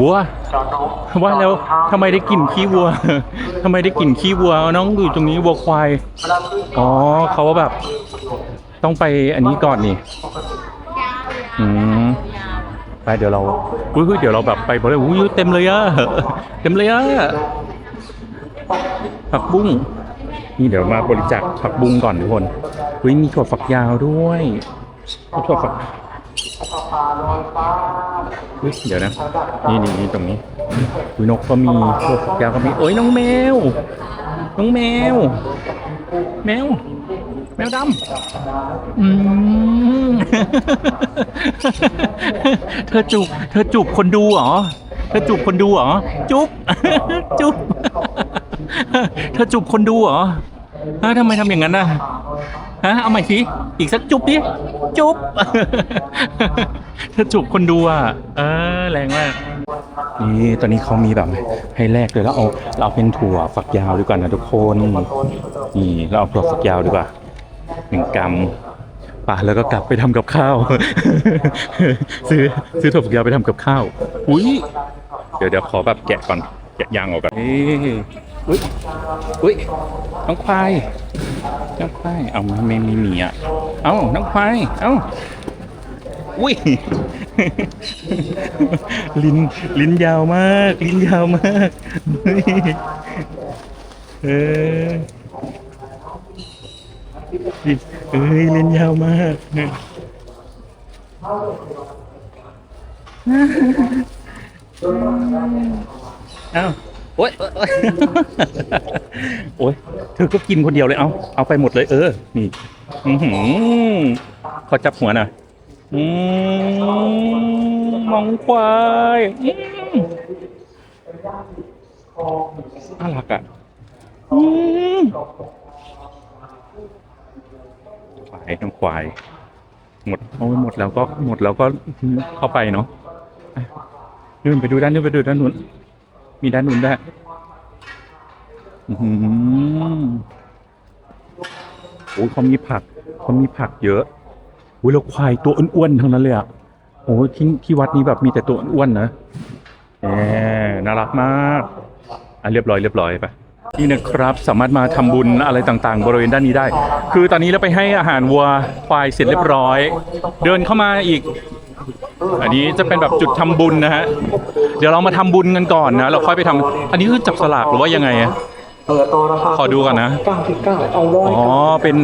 วัวว่าแล้วทำไมได้กลิ่นขี้วัวทำไมได้กลิ่นขี้วัวน้องอยู่ตรงนี้วัวควายอ๋อเขาแบบ ต้องไปอันนี้ก่อนนี่อืมไปเดี๋ยวเราอุ้ยเดี๋ยวเราแบบไปบอกเลยอุ้ยเต็มเลยอะเต็มเลยอะผักบุ้งนี่เดี๋ยวมาบริจาคผักบุ้งก่อนทุกคนอุ้ยมีถั่วฝักยาวด้วยมีถั่วฝัก อุ้ยเดี๋ยวนะ นี่นี่นี่ตรงนี้อุ้ยนกก็มีถั่วฝักยาวก็มีโอ้ยน้องแมว น้องแมว แมว แมวดำอืม เธอจูบเธอจูบคนดูเหรอ เธอจูบคนดูเหรอ จุ๊บ จุ๊บ เธอจูบคนดูเหรอฮะทำไมทำอย่างนั้นน่ะ ฮะเอาใหม่สิอีกสักจุบดิจุบเธอจูบคนดูอะเออแรงมากนี่ตอนนี้เขามีแบบให้แลกเลยแล้วเอาเราเอาเป็นถั่วฝักยาวดีกว่านะทุกคนนี่เราเอาถั่วฝักยาวดีกว่าหนึ่งกรัมป่ะแล้วก็กลับไปทำกับข้าว ซื้อซื้อถั่วฝักยาวไปทำกับข้าวอุ้ยเดี๋ยวเดี๋ยวขอแบบแกะก่อนแกะยางออกก่อนนี่อุ้ยอุ้ยน้องควาย น้องควายเอามาไม่มีมีอะ เอาน้องควาย เอาอุ้ย ลิ้น ลิ้นยาวมาก ลิ้นยาวมากเฮ้ยเออลิ้นเอ้ยลิ้นยาวมากเอ้า โอ๊ยโอ๊ยโอ๊ยเธอก็กินคนเดียวเลยเอาเอาไปหมดเลย เออ นี่อือหือขอจับหัวหน่อยอืมมองควายอืมน่ารักอะอืมควายน้องควาย หมดโอ้หมดแล้วก็หมดแล้วก็เข้าไปเนาะนู่นไปดูด้านนู้นไปดูด้านนู้น มีด้านนู้นด้วยอือหือโอ้ยเขามีผักเขามีผักเยอะอุ้ยแล้วควายตัวอ้วนๆทั้งนั้นเลยอะโอ้ที่ที่วัดนี้แบบมีแต่ตัวอ้วนๆนะแหมน่ารักมากอะเรียบร้อยเรียบร้อยไปนี่นะครับสามารถมาทำบุญอะไรต่างๆ บริเวณด้านนี้ได้ คือตอนนี้เราไปให้อาหารวัวควายเสร็จเรียบร้อย เดินเข้ามาอีก อันนี้จะเป็นแบบจุดทำบุญนะฮะ เดี๋ยวเรามาทำบุญกันก่อนนะ เราค่อยไปทำอันนี้คือจับสลากหรือว่ายังไงอะเปิดตัวราคาขอดูก่อนนะเก้าสิบเก้าเอาร้อยอ๋อ เป็น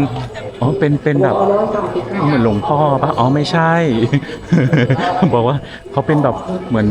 อ๋อ เป็น เป็นแบบเอาร้อยเก้าสิบเก้าเหมือนหลวงพ่อปะอ๋อ ไม่ใช่ บอกว่าเขาเป็นแบบเหมือน